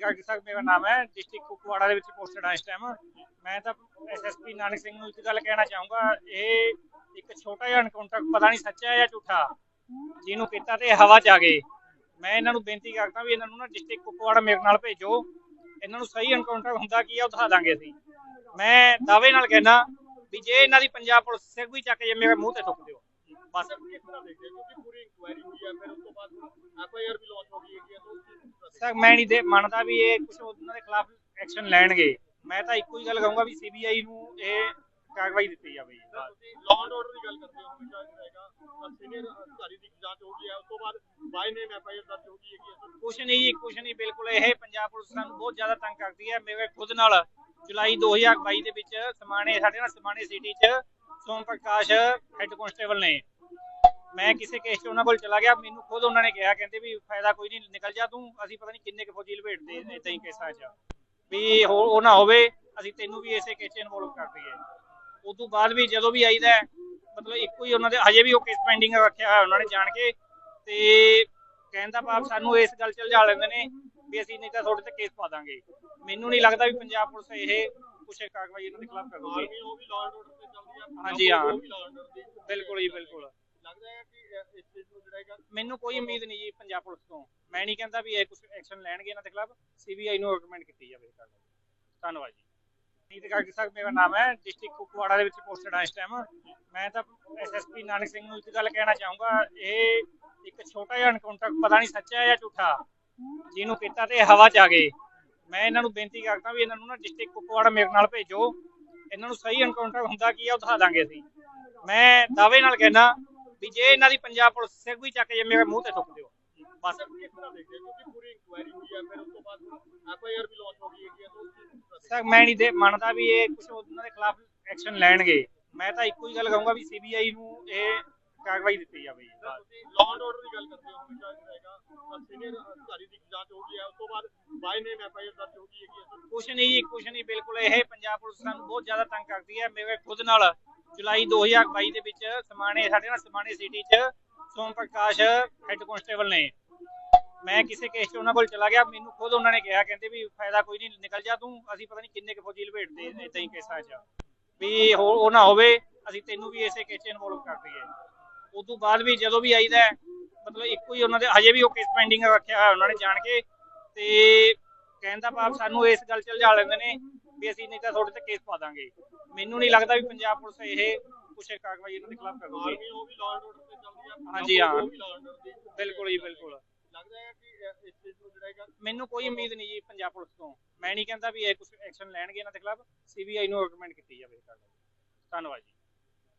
Guard ਸਾਹਿਬ, ਮੇਰਾ ਨਾਮ ਹੈ ਡਿਸਟ੍ਰਿਕਟ ਕੁਪਵਾੜਾ ਦੇ ਵਿੱਚ ਪੋਸਟਡ ਹਾਂ ਇਸ ਟਾਈਮ ਮੈਂ ਤਾਂ ਐਸਐਸਪੀ ਨਾਨਕ ਸਿੰਘ ਨੂੰ ਇੱਕ ਗੱਲ ਕਹਿਣਾ ਚਾਹੂੰਗਾ, ਇਹ ਇੱਕ ਛੋਟਾ ਜਿਹਾ ਐਨਕਾਊਂਟਰ ਪਤਾ ਨਹੀਂ ਸੱਚਾ ਹੈ ਜਾਂ ਝੂਠਾ, ਜਿਹਨੂੰ ਕੀਤਾ ਤੇ ਹਵਾ 'ਚ ਆ ਗਏ। ਮੈਂ ਇਹਨਾਂ ਨੂੰ ਬੇਨਤੀ ਕਰਦਾ ਵੀ ਇਹਨਾਂ ਨੂੰ ਨਾ ਡਿਸਟ੍ਰਿਕਟ ਕੁਪਵਾੜਾ ਮੇਰੇ ਨਾਲ ਭੇਜੋ। ਇਹਨਾਂ ਨੂੰ ਸਹੀ ਐਨਕਾਊਂਟਰ ਹੁੰਦਾ ਕੀ ਆ, ਉਹ ਦਿਖਾ ਦਾਂਗੇ ਅਸੀਂ। ਮੈਂ ਦਾਅਵੇ ਨਾਲ ਕਹਿਣਾ ਵੀ ਜੇ ਇਹਨਾਂ ਦੀ ਪੰਜਾਬ ਪੁਲਿਸ ਸਿਰ ਵੀ ਚੱਕ ਜੇ, ਮੇਰੇ ਮੂੰਹ ਤੇ ਥੁੱਕ ਦਿਓ। ਬਸ। ਕਿਸ ਤਰ੍ਹਾਂ ਦੇਖਦੇ ਕਿਉਂਕਿ ਪੂਰੀ ਇਨਕੁਆਇਰੀ ਹੋਈ ਹੈ ਫਿਰ ਉਸ ਤੋਂ ਬਾਅਦ ਐਫਆਈਆਰ ਵੀ ਲਾਂਚ ਹੋ ਗਈ ਹੈ ਸਰ ਮੈਂ ਨਹੀਂ ਦੇ ਮੰਨਦਾ ਵੀ ਇਹ ਕੁਝ ਉਹਨਾਂ ਦੇ ਖਿਲਾਫ ਐਕਸ਼ਨ ਲੈਣਗੇ। ਮੈਂ ਤਾਂ ਇੱਕੋ ਹੀ ਗੱਲ ਕਹੂੰਗਾ ਵੀ ਸੀਬੀਆਈ ਨੂੰ ਇਹ ਕਾਰਵਾਈ ਦਿੱਤੀ ਜਾਵੇ। ਲਾਅ ਐਂਡ ਆਰਡਰ ਦੀ ਗੱਲ ਕਰਦੇ ਹੋ ਹਮੇਸ਼ਾ ਜਿਹੜਾ ਹੈਗਾ ਸੀਨੀਅਰ ਅਧਿਕਾਰੀ ਦੀ ਜਾਂਚ ਹੋ ਗਈ ਹੈ ਉਸ ਤੋਂ ਬਾਅਦ ਬਾਈ ਨੇਮ ਐਫਆਈਆਰ ਦਰਜ ਹੋ ਗਈ ਹੈ ਕੁਛ ਨਹੀਂ ਜੀ ਕੁਛ ਨਹੀਂ ਬਿਲਕੁਲ ਇਹ ਪੰਜਾਬ ਪੁਲਿਸ ਸਾਨੂੰ ਬਹੁਤ ਜ਼ਿਆਦਾ ਤੰਗ ਕਰਦੀ ਹੈ। ਮੇਰੇ ਖੁਦ ਨਾਲ ਜੁਲਾਈ 2022 ਦੇ ਵਿੱਚ ਸਮਾਣੇ ਸਾਡੇ ਨਾਲ ਸਮਾਣੇ ਸਿਟੀ 'ਚ ਸੋਮ ਪ੍ਰਕਾਸ਼ ਹੈੱਡ ਕਨਸਟੇਬਲ ਨੇ। ਮੈਂ ਕਿਸੇ ਕੇਸ 'ਚ ਉਹਨਾਂ ਕੋਲ ਚਲਾ ਗਿਆ ਮੈਨੂੰ ਖੁਦ ਉਹਨਾਂ ਨੇ ਕਿਹਾ ਕਹਿੰਦੇ ਵੀ ਫਾਇਦਾ ਕੋਈ ਨਹੀਂ ਨਿਕਲ ਜਾ ਤੂੰ ਅਸੀਂ ਪਤਾ ਨਹੀਂ ਕਿੰਨੇ ਕੁ ਫੌਜੀ ਲਪੇਟਦੇ ਇਦਾਂ ਹੀ ਕੇਸਾਂ 'ਚ। ਵੀ ਹੋ ਉਹ ਨਾ ਹੋਵੇ ਅਸੀਂ ਤੈਨੂੰ ਵੀ ਇਸੇ ਕੇਸ 'ਚ ਇਨਵੋਲਵ ਕਰ ਦਈਏ। ਉਸ ਤੋਂ ਬਾਅਦ ਵੀ ਜਦੋਂ ਵੀ ਆਈਦਾ ਹੈ, ਮਤਲਬ ਇੱਕੋ ਹੀ ਉਹਨਾਂ ਦੇ ਹਜੇ ਵੀ ਉਹ ਕੇਸ ਪੈਂਡਿੰਗ ਰੱਖਿਆ ਹੋਇਆ ਉਹਨਾਂ ਨੇ ਜਾਣ ਕੇ ਤੇ ਕਹਿਣ ਦਾ ਭਾਵ ਸਾਨੂੰ ਇਸ ਗੱਲ ਚ ਲਜਾ ਲੈਂਦੇ ਨੇ ਵੀ ਅਸੀਂ ਨਹੀਂ ਤਾਂ ਤੁਹਾਡੇ ਤੇ ਕੇਸ ਪਾ ਦਾਂਗੇ। ਮੈਨੂੰ ਨਹੀਂ ਲੱਗਦਾ ਵੀ ਪੰਜਾਬ ਪੁਲਿਸ ਇਹ ਕੁਛ ਕਾਰਵਾਈ ਇਹਨਾਂ ਦੇ ਖਿਲਾਫ ਕਰੂਗੀ। ਆਰਮੀ ਉਹ ਵੀ ਲਾਅ ਐਂਡ ਆਰਡਰ ਤੇ ਚੱਲਦੀ ਹੈ ਹਾਂਜੀ, ਹਾਂ। ਉਹ ਵੀ ਲਾਅ ਐਂਡ ਆਰਡਰ ਦੀ। ਬਿਲਕੁਲ ਜੀ ਬਿਲਕੁਲ। ਲੱਗਦਾ ਹੈ ਕਿ ਇਸ ਚੀਜ਼ ਨੂੰ ਜਿਹੜਾ ਹੈਗਾ, ਮੈਨੂੰ ਕੋਈ ਉਮੀਦ ਨਹੀਂ ਜੀ ਪੰਜਾਬ ਪੁਲਿਸ ਤੋਂ। ਮੈਂ ਨਹੀਂ ਕਹਿੰਦਾ ਵੀ ਇਹ ਕੁਝ ਐਕਸ਼ਨ ਲੈਣਗੇ ਇਹਨਾਂ ਦੇ ਖਿਲਾਫ। ਸੀਬੀਆਈ ਨੂੰ ਰეკਮੈਂਡ ਕੀਤੀ ਜਾਵੇ ਇਹ ਕਾਰਵਾਈ ਧੰਨਵਾਦ ਜੀ। ਨੀਤ ਗਾਰਡ ਸਾਹਿਬ ਮੇਰਾ ਨਾਮ ਹੈ ਡਿਸਟ੍ਰਿਕਟ ਕੁਪਵਾੜਾ ਦੇ ਵਿੱਚ ਪੋਸਟਡ ਹਾਂ ਇਸ ਟਾਈਮ ਮੈਂ ਤਾਂ ਐਸਐਸਪੀ ਨਾਨਕ ਸਿੰਘ ਨੂੰ ਇੱਕ ਗੱਲ ਕਹਿਣਾ ਚਾਹੂੰਗਾ। ਇਹ ਇੱਕ ਛੋਟਾ ਜਿਹਾ ਐਨਕਾਊਂਟਰ ਪਤਾ ਨਹੀਂ ਸੱਚਾ ਹੈ ਜਾਂ ਝੂਠਾ, ਜਿਹਨੂੰ ਕੀਤਾ ਤੇ ਹਵਾ 'ਚ ਆ ਗਏ। ਮੈਂ ਇਹਨਾਂ ਨੂੰ ਬੇਨਤੀ ਕਰਦਾ ਵੀ ਇਹਨਾਂ ਨੂੰ ਨਾ ਡਿਸਟ੍ਰਿਕਟ ਕੁਪਵਾੜਾ ਮੇਰੇ ਨਾਲ ਭੇਜੋ। ਇਹਨਾਂ ਨੂੰ ਸਹੀ ਐਨਕਾਊਂਟਰ ਹੁੰਦਾ ਕੀ ਆ, ਉਹ ਦਿਖਾ ਦਾਂਗੇ ਅਸੀਂ। ਮੈਂ ਦਾਅਵੇ ਨਾਲ ਕਹਿਣਾ ਵੀ ਜੇ ਇਹਨਾਂ ਦੀ ਪੰਜਾਬ ਪੁਲਿਸ ਸਿਰ ਵੀ ਚੱਕ ਜੇ ਮੇਰੇ ਮੂੰਹ ਤੇ ਥੁੱਕ ਦਿਓ। ਬਸ। ਹੈਗੀ ਸਰ ਮੈਂ ਨਹੀਂ ਦੇ ਮੰਨਦਾ ਵੀ ਇਹ ਕੁਝ ਉਹਨਾਂ ਦੇ ਖਿਲਾਫ ਐਕਸ਼ਨ ਲੈਣਗੇ। ਮੈਂ ਤਾਂ ਇੱਕੋ ਹੀ ਗੱਲ ਕਹੂੰਗਾ ਵੀ ਸੀਬੀਆਈ ਨੂੰ ਇਹ ਕਾਰਵਾਈ ਦਿੱਤੀ ਜਾਵੇ। ਲਾਅ ਐਂਡ ਆਰਡਰ ਦੀ ਗੱਲ ਕਰਦੇ ਹੋ ਹਮੇਸ਼ਾ ਜਿਹੜਾ ਹੈਗਾ ਸੀਨੀਅਰ ਅਧਿਕਾਰੀ ਦੀ ਜਾਂਚ ਹੋ ਗਈ ਹੈ ਉਸ ਤੋਂ ਬਾਅਦ ਬਾਈ ਨੇਮ ਐਫਆਈਆਰ ਦਰਜ ਹੋ ਗਈ ਹੈਗੀ ਹੈ ਕੁਛ ਨਹੀਂ ਜੀ ਕੁਛ ਨਹੀਂ ਬਿਲਕੁਲ ਇਹ ਪੰਜਾਬ ਪੁਲਿਸ ਸਾਨੂੰ ਬਹੁਤ ਜ਼ਿਆਦਾ ਤੰਗ ਕਰਦੀ ਹੈ ਮੇਰੇ ਖੁਦ ਨਾਲ। ਜੁਲਾਈ 2022 ਦੇ ਵਿੱਚ ਸਮਾਣੇ, ਸਾਡੇ ਨਾਲ ਸਮਾਣੇ ਸਿਟੀ 'ਚ ਸੋਮ ਪ੍ਰਕਾਸ਼ ਹੈੱਡ ਕਨਸਟੇਬਲ ਨੇ। ਮੈਂ ਕਿਸੇ ਕੇਸ 'ਚ ਉਹਨਾਂ ਕੋਲ ਚਲਾ ਗਿਆ, ਮੈਨੂੰ ਖੁਦ ਉਹਨਾਂ ਨੇ ਕਿਹਾ, ਕਹਿੰਦੇ ਵੀ ਫਾਇਦਾ ਕੋਈ ਨਹੀਂ, ਨਿਕਲ ਜਾ ਤੂੰ, ਅਸੀਂ ਪਤਾ ਨਹੀਂ ਕਿੰਨੇ ਕੁ ਫੌਜੀ ਲਪੇਟਦੇ ਇਦਾਂ ਹੀ ਕੇਸਾਂ 'ਚ। ਵੀ ਉਹ ਨਾ ਹੋਵੇ, ਅਸੀਂ ਤੈਨੂੰ ਵੀ ਇਸੇ ਕੇਸ 'ਚ ਇਨਵੋਲਵ ਕਰ ਦਈਏ। ਉਸ ਤੋਂ ਬਾਅਦ ਵੀ ਜਦੋਂ ਵੀ ਆਈਦਾ, ਮਤਲਬ ਇੱਕੋ ਹੀ ਉਹਨਾਂ ਦੇ, ਹਜੇ ਵੀ ਉਹ ਕੇਸ ਪੈਂਡਿੰਗ ਰੱਖਿਆ ਹੋਇਆ ਉਹਨਾਂ ਨੇ ਜਾਣ ਕੇ। ਤੇ ਕਹਿਣ ਦਾ ਭਾਵ ਸਾਨੂੰ ਇਸ ਗੱਲ ਚ ਲਜਾ ਲੈਂਦੇ ਨੇ ਵੀ ਅਸੀਂ ਨਹੀਂ ਤਾਂ ਤੁਹਾਡੇ ਤੇ ਕੇਸ ਪਾ ਦਾਂਗੇ। ਮੈਨੂੰ ਨਹੀਂ ਲੱਗਦਾ ਵੀ ਪੰਜਾਬ ਪੁਲਿਸ ਇਹ ਕੁਛ ਕਾਰਵਾਈ ਇਹਨਾਂ ਦੇ ਖਿਲਾਫ ਕਰੂਗੀ। ਆਰਮੀ ਉਹ ਵੀ ਲਾਅ ਐਂਡ ਆਰਡਰ ਤੇ ਚੱਲਦੀ ਹੈ ਹਾਂਜੀ, ਹਾਂ। ਬਿਲਕੁਲ ਜੀ ਬਿਲਕੁਲ। ਲੱਗਦਾ ਹੈ ਕਿ ਅ, ਇਸ ਚੀਜ਼ ਨੂੰ ਜਿਹੜਾ ਹੈਗਾ ਮੈਨੂੰ ਕੋਈ ਉਮੀਦ ਨਹੀਂ ਜੀ ਪੰਜਾਬ ਪੁਲਿਸ ਤੋਂ। ਮੈਂ ਨਹੀਂ ਕਹਿੰਦਾ ਵੀ ਇਹ ਕੁਛ ਐਕਸ਼ਨ ਲੈਣਗੇ ਇਹਨਾਂ ਦੇ ਖਿਲਾਫ। ਸੀਬੀਆਈ ਨੂੰ ਰეკਮੈਂਡ ਕੀਤੀ ਜਾਵੇ। ਧੰਨਵਾਦ ਜੀ।